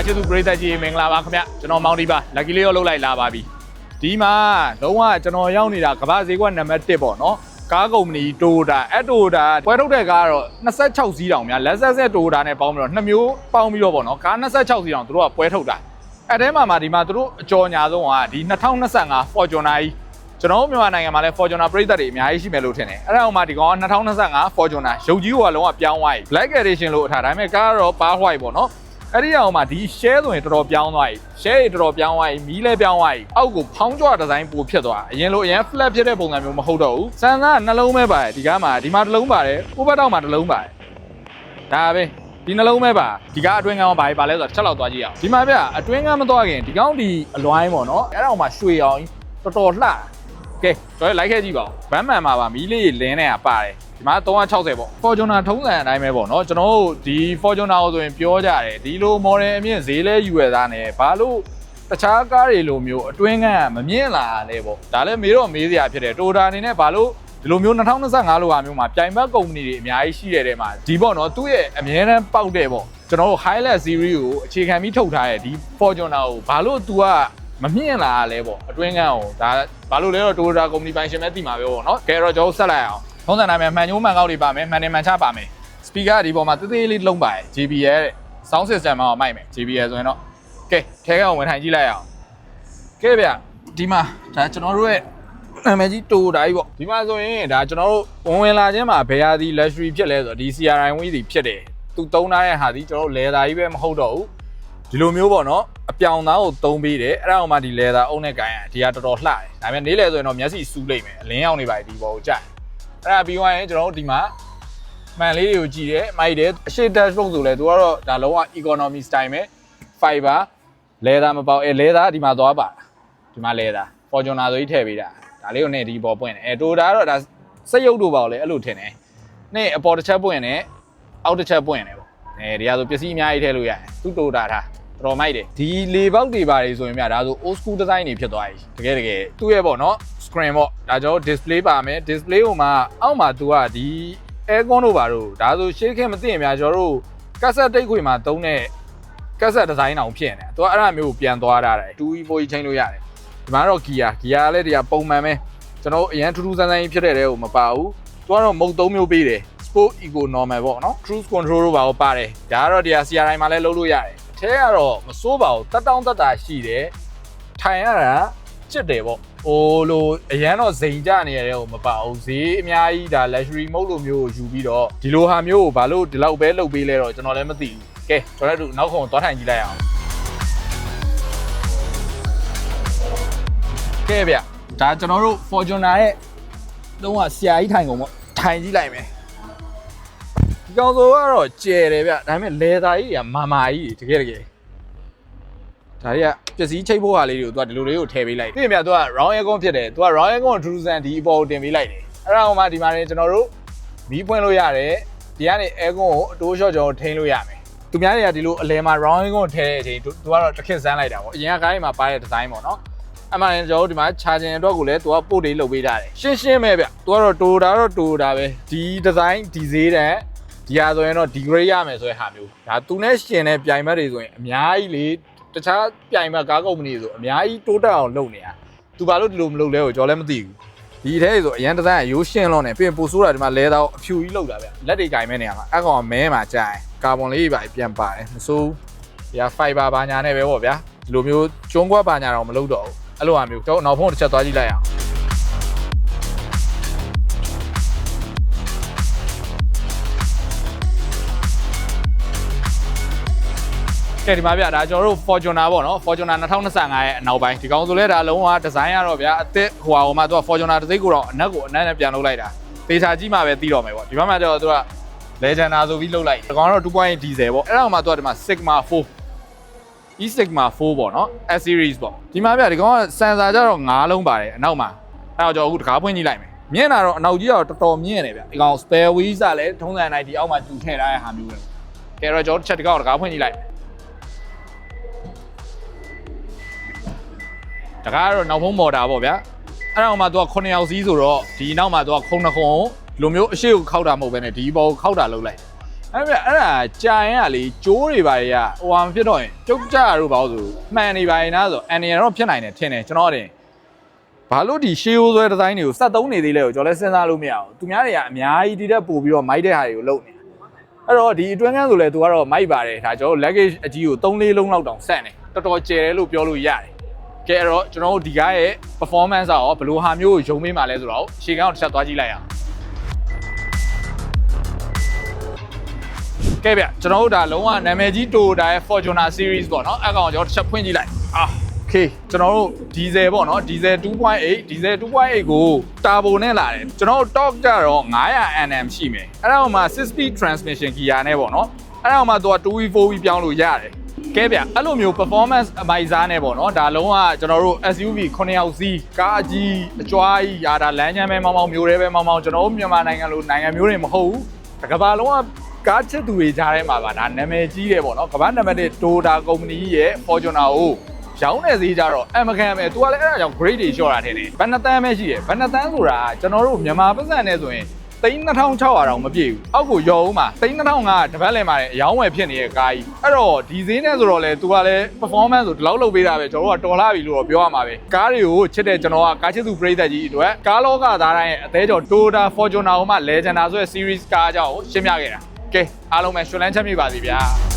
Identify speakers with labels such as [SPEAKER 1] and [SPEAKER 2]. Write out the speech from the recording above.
[SPEAKER 1] အားချစ်သူပရိသတ်ကြီးမင်္ဂလာပါခင်ဗျကျွန်တော်မောင်ဒီပါလက်ကီလေးရောလှုပ်လိုက်လာပါပြီဒီမှာလုံးဝကျွန်တော်ရောက်နေတာကမ္ဘာဈေးကွက်နံပါတ်1ပေါ့နော်ကားကုမ္ပဏီတိုတာအတိုတာပွဲထုတ်တဲ့ကားကတော့26စီးတောင်များလက်ဆက်ဆက်တိုတာနဲ့ပေါင်းပြီးတော့နှစ်မျိုးပေါင်းပြီးတော့ပေါ့နော်ကား26စီးတောင်သူတို့ကပွဲထုတ်တာအဲ့ထဲမှာမှဒီမှာသူတို့အကြော်ညာဆုံးကဒီ2025 Fortuner ကြီးကျွန်တော်တို့မြန်မာနိုင်ငံမှာလည်း Fortuner ပရိသတ်တွေအများကြီးရှိမယ်လို့ထင်တယ်အဲ့ဒါအောင်မှဒီကောင်က2025 Fortuner ရုပ်ကြီးကလုံးဝပြောင်းသွားပြီ Black Edition လို့အထားဒါပေမဲ့ကားကတော့ Bar White ပေါ့နော် အဲ့ဒီအောင်မှာဒီ share ဆိုရင်တော်တော်ပြောင်းသွားပြီ share တွေတော်တော်ပြောင်းသွားပြီမီးလည်းပြောင်းသွားပြီအောက်ကိုဖောင်းကြွဒီဇိုင်းပိုဖြစ်သွားအရင်လိုအရင် flat ဖြစ်တဲ့ပုံစံမျိုးမဟုတ်တော့ဘူးစံသားနှလုံးပဲပါတယ်ဒီကားမှာဒီမှာတစ်လုံးပါတယ်ဥပဒေတော့မှာတစ်လုံးပါတယ်ဒါပဲဒီနှလုံးပဲပါဒီကားအတွင်းကန်းပါပါလဲဆိုတော့ချက်လောက်သွားကြည့်အောင်ဒီမှာဗျအတွင်းကန်းမသွားခင်ဒီကောင်းဒီအလွိုင်းပေါ့နော်အဲ့ဒါအောင်မှာရွှေအောင်တော်တော်လှ ကဲကျွန်တော်လိုက်ခဲ့ကြည့်ပါဦးဗမ်းမှန်မှာပါမီးလေးလင်းနေတာပါတယ်ဒီမှာ360ပေါ့ Fortuner ထုံးစံအတိုင်းပဲပေါ့နော်ကျွန်တော်တို့ဒီ Fortuner ကိုဆိုရင်ပြောကြတယ်ဒီလို model အမြင့်ဈေးလဲယူရသားနဲ့ဘာလို့တခြားကားတွေလိုမျိုးအတွင်းကန်းကမမြင့်လာလဲပေါ့ဒါလည်းမေးတော့မေးစရာဖြစ်တယ် Toyota အနေနဲ့ဘာလို့ဒီလိုမျိုး2025လိုဟာမျိုးမှာပြိုင်ဘက်ကုမ္ပဏီတွေအများကြီးရှိတဲ့တဲမှာဒီပေါ့နော်သူ့ရဲ့အမြဲတမ်းပေါက်တဲ့ပေါ့ကျွန်တော်တို့ Highlight Series ကိုအခြေခံပြီးထုတ်ထားတဲ့ဒီ Fortuner ကိုဘာလို့ तू က မမြင့်လာလဲပေါ့အတွင်းကန်းကိုဒါဘာလို့လဲတော့ Toyota ကုမ္ပဏီပိုင်ရှင်ပဲသိမှာပဲပေါ့နော်ကဲတော့ကျွန်တော်ဆက်လိုက်အောင်ထုံးစံတိုင်းပဲမှန်ညိုးမှန်ကောက်တွေပါမယ်မှန်တယ်မှန်ချပါမယ် speaker ကဒီပေါ်မှာသေးသေးလေးလုံးပါတယ် JBL တဲ့ sound system မှာမိုက်မယ် JBL ဆိုရင်တော့ကဲထဲကောင်ဝင်ထိုင်ကြည့်လိုက်အောင်ကဲဗျဒီမှာဒါကျွန်တော်တို့ရဲ့နာမည်ကြီးတိုတာကြီးပေါ့ဒီမှာဆိုရင်ဒါကျွန်တော်တို့ဝင်ဝင်လာခြင်းမှာဘယ်ဟာဒီ luxury ဖြစ်လဲဆိုတော့ဒီ CRI ဝင်းစီဖြစ်တယ်သူသုံးထားတဲ့ဟာဒီကျွန်တော်တို့ leather ကြီးပဲမဟုတ်တော့ဘူး ဒီလိုမျိုးပေါ့နော်အပြောင်သားကိုသုံးပေးတယ်အဲ့ဒါအောင်မှဒီ leather အုံးနဲ့ကိုင်းရဒီကတော်တော်လှတယ်ဒါပေမဲ့နေ့လယ်ဆိုရင်တော့မျက်စိစူးလိုက်မယ်အလင်းရောက်နေပါဒီပေါ်ကိုကြာအဲ့ဒါပြီးသွားရင်ကျွန်တော်တို့ဒီမှာမှန်လေးတွေကိုကြည့်တယ်မိုက်တယ်အရှိ dashboard ဆိုလဲသူကတော့ဒါလုံးဝ economy style ပဲ fiber leather မပေါက်အဲ leather ဒီမှာသွားပါဒီမှာ leather fortuner ဆိုကြီးထည့်ပေးတာဒါလေးကိုနဲ့ဒီပေါ်ပွင့်တယ်အဲတိုတာကတော့ဒါစက်ရုပ်တို့ပါလေအဲ့လိုထင်တယ်နဲ့အပေါ်တစ်ချက်ပွင့်တယ်အောက်တစ်ချက်ပွင့်တယ်ပေါ့အဲဒီကဆိုပစ္စည်းအများကြီးထည့်လို့ရတယ်သူ့တိုတာထား တော်မိုက်တယ်ဒီလေပေါက်တွေပါတယ်ဆိုရင်မြဒါဆို old school design တွေဖြစ်သွားပြီတကယ်တကယ်သူ့ရဲ့ပေါ့နော် screen ပေါ့ဒါကျွန်တော် display ပါမယ် display ဟိုမှာအောက်မှာသူကဒီ aircon တို့ပါတို့ဒါဆိုရှေးခင်မသိရင်များကျွန်တော်တို့ကက်ဆက်တိတ်ခွေမှာသုံးတဲ့ကက်ဆက်ဒီဇိုင်းအောင်ဖြစ်နေတယ်သူကအဲ့ဒါမျိုးကိုပြန်သွားတာတယ်2 4ချိန်လို့ရတယ်ဒီမှာတော့ gear gear လည်းတရားပုံမှန်ပဲကျွန်တော်အရင်ထူးထူးဆန်းဆန်းကြီးဖြစ်တဲ့တဲ့ကိုမပါဘူးသူကတော့မုတ်3မျိုးပေးတယ် sport eco normal ပေါ့နော် cruise control တို့ပါတော့ပါတယ်ဒါကတော့တရား CRI မှာလည်းလုပ်လို့ရတယ်အ ထဲကတော့မစိုးပါဘူးတက်တောင်းတက်တာရှိတယ်ထိုင်ရတာကြစ်တယ်ပေါ့ဟိုလိုအရန်တော့ဇိမ်ကြနေရတဲ့ဟိုမပါဘူးဈေးအများကြီးဒါ luxury mode လိုမျိုးကိုယူပြီးတော့ဒီလိုဟာမျိုးကိုဘာလို့ဒီလောက်ပဲလုပ်ပေးလဲတော့ကျွန်တော်လည်းမသိဘူးကဲကျွန်တော်တို့နောက်ခုံသွားထိုင်ကြည့်လိုက်အောင်ကဲဗျဒါကျွန်တော်တို့ Fortuner ရဲ့လုံးဝဆရာကြီးထိုင်ကုန်ပေါ့ထိုင်ကြည့်လိုက်မယ် ဒီကောင်ဆိုကတော့ကျယ်တယ်ဗျဒါပေမဲ့လေသာကြီးကမာမာကြီးတကယ်တကယ်ဒါတွေကပစ္စည်းချိတ်ဖို့ဟာလေးတွေကိုသူကဒီလိုလေးကိုထည့်ပေးလိုက်ပြင်ပြသူက round aircon ဖြစ်တယ်သူက round aircon ထူးဆန်းဒီအပေါ်ကိုတင်ပေးလိုက်တယ်အဲ့ဒါမှဒီမှာနေကျွန်တော်တို့မီးဖွင့်လို့ရတယ်ဒီကနေ aircon ကိုအတိုးလျှော့ကျွန်တော်ထိန်းလို့ရမယ်သူများတွေကဒီလိုအလဲမှာ round aircon ကိုထည့်တဲ့အချိန်သူကတော့တစ်ခက်စမ်းလိုက်တာပေါ့အရင်ကကားတွေမှာပါတဲ့ design ပေါ့နော်အမှန်တကယ်ကျွန်တော်တို့ဒီမှာ charging အတွက်ကိုလည်းသူကပို့လေးလုပ်ပေးထားတယ်ရှင်းရှင်းပဲဗျသူကတော့တိုတာတော့တိုတာပဲဒီ design ဒီဈေးတန်း ဒီဟာဆိုရင်တော့ degrade ရမယ်ဆိုတဲ့ဟာမျိုးဒါသူနဲ့ရှင်တဲ့ပြိုင်ဘက်တွေဆိုရင်အများကြီးလေတခြားပြိုင်ဘက်ကားကုမ္ပဏီတွေဆိုအများကြီးတိုးတက်အောင်လုပ်နေတာသူဘာလို့ဒီလိုမလုပ်လဲကိုကျွန်တော်လည်းမသိဘူးဒီထဲဆိုအရန်ဒီဇိုင်းအရိုးရှင်းလုံးနေပြီးရင်ပိုဆိုးတာဒီမှာလဲတော့အဖြူကြီးလောက်တာဗျလက်တွေကင်မဲနေရမှာအကောင်ကမဲမှာကြာရင်ကာဗွန်လေးပါပြန်ပါတယ်မဆိုးဘူးဒီက fiber ဘာညာနဲ့ပဲပေါ့ဗျာဒီလိုမျိုးကျွန်းကွက်ဘာညာတော့မလုပ်တော့ဘူးအဲ့လိုဟာမျိုးကျွန်တော်နောက်ဖုန်းတစ်ချက်သွားကြည့်လိုက်အောင် ကဲဒီမှာဗျဒါကျွန်တော်တို့ Fortuner ပေါ့နော် Fortuner 2025ရဲ့အနောက်ပိုင်းဒီကောင်ဆိုလဲဒါလုံးဝဒီဇိုင်းရတော့ဗျာအသစ်ဟိုဟာဟိုမှာသူက Fortuner တစ်စိတ်ကိုတော့အနက်ကိုအနက်နဲ့ပြန်လုပ်လိုက်တာသေချာကြီးမှပဲတီးတော့မယ်ပေါ့ဒီဘက်မှာကျတော့သူက Legender ဆိုပြီးလုပ်လိုက်ဒီကောင်ကတော့2.8 diesel ပေါ့အဲ့ဒါမှသူကဒီမှာ Sigma 4 E Sigma 4ပေါ့နော် S series ပေါ့ဒီမှာဗျဒီကောင်က sensor ကျတော့9လုံးပါတယ်အနောက်မှာအဲ့တော့ကျွန်တော်အခုတကားဖွင့်ကြည့်လိုက်မယ်မြင်တာတော့အနောက်ကြီးကတော့တော်တော်မြင့်နေဗျဒီကောင် spare wheels ကလည်းထုံးစံတိုင်းဒီအောက်မှာတူထည့်ထားတဲ့ဟာမျိုးပဲကဲတော့ကျွန်တော်တစ်ချက်တကောက်တကားဖွင့်ကြည့်လိုက်တ ကားကတော့နောက်ဖုံးမော်တာပေါ့ဗျာအဲ့ဒါမှသူက9ယောက်စီးဆိုတော့ဒီနောက်မှာသူကခုံနှခုံလိုမျိုးအရှိကိုခောက်တာမဟုတ်ဘဲနဲ့ဒီဘောကိုခောက်တာလုပ်လိုက်အဲ့မဲ့အဲ့ဒါကြာရင်ကလေကျိုးတွေပါတွေကဟိုဟာမဖြစ်တော့ရင်ကျုပ်ကြတို့ပါလို့ဆိုမှန်နေပါရင်နားဆိုအန်နီတော့ဖြစ်နိုင်တယ်ထင်တယ်ကျွန်တော်တင်ဘာလို့ဒီရှေးရိုးဆွဲဒီဇိုင်းတွေကိုစက်သုံးနေသေးလဲကိုကျွန်တော်လည်းစဉ်းစားလို့မရဘူးသူများတွေကအများကြီးဒီတက်ပို့ပြီးတော့မိုက်တဲ့ဟာတွေကိုလုပ်နေအဲ့တော့ဒီအတွင်းကန်းဆိုလဲသူကတော့မိုက်ပါတယ်ဒါကျွန်တော်တို့ luggage အကြီးကို3လေးလုံးလောက်တောင်ဆက်နေတော်တော်ကျယ်တယ်လို့ပြောလို့ရတယ် ကဲအဲ့တော့ကျွန်တော်တို့ဒီကားရဲ့ performance ကရောဘယ်လိုဟာမျိုးကိုယုံမေးမှလဲဆိုတော့ရှေ့ကန်းကိုတစ်ချက်သွားကြည့်လိုက်ရအောင် ကဲဗျကျွန်တော်တို့ဒါလုံးဝနာမည်ကြီး Toyota ရဲ့ Fortuner series ပေါ့နော်အဲ့ကောင်ကျွန်တော်တစ်ချက်ဖွင့်ကြည့်လိုက်အာโอเคကျွန်တော်တို့ diesel ပေါ့နော် diesel 2.8 diesel 2.8ကို turbo နဲ့လာတယ်ကျွန်တော်တို့ torque ကြတော့900 Nm ရှိမယ်အဲ့ဒါမှ 6 speed transmission gear နဲ့ပေါ့နော်အဲ့ဒါမှသူက 2V 4V ပြောင်းလို့ရတယ် ကဲဗျအဲ့လိုမျိုး performance အမိုက်စားနဲ့ပေါ့နော်ဒါလုံးဝကျွန်တော်တို့ SUV 9ယောက်စီးကားအကြီးအကျွားကြီးရာဒါလမ်းချမ်းပဲမောင်းမောင်းမျိုးတွေပဲမောင်းမောင်းကျွန်တော်တို့မြန်မာနိုင်ငံလိုနိုင်ငံမျိုးတွေမဟုတ်ဘူးတကဘာလုံးဝကားချစ်သူတွေကြားထဲမှာပါဒါနာမည်ကြီးတယ်ပေါ့နော်ကမ္ဘာနံပါတ်1 Toyota ကုမ္ပဏီရဲ့ Fortuner ကိုရောင်းနေသေးကြတော့အမကန်ပဲ तू ကလည်းအဲ့ဒါကြောင့် grade တွေလျှော့တာထင်တယ်ဘယ်နှစ်တန်းပဲရှိတယ်ဘယ်နှစ်တန်းဆိုတာကကျွန်တော်တို့မြန်မာပတ်စံနဲ့ဆိုရင် 3600တောင်မပြည့်ဘူးအောက်ကိုရောဦးမှာ3500တပတ်လည်မှာအယောင်းဝယ်ဖြစ်နေတဲ့ကားကြီးအဲ့တော့ဒီဈေးနဲ့ဆိုတော့လေ तू ကလည်း performance ဆိုဒီလောက်လုပ်ပေးတာပဲကျွန်တော်တို့ကတော်လာပြီလို့တော့ပြောရမှာပဲကားတွေကိုချစ်တဲ့ကျွန်တော်ကကားချစ်သူပရိသတ်ကြီးအတွက်ကားလောကသားတိုင်းရဲ့အသေးကျော် Toyota Fortuner ဟိုမှာ Legenda ဆိုတဲ့ series ကားအကြောင်းကိုရှင်းပြခဲ့တာကဲအားလုံးပဲရှင်လန်းချမ်းမြေပါစီဗျာ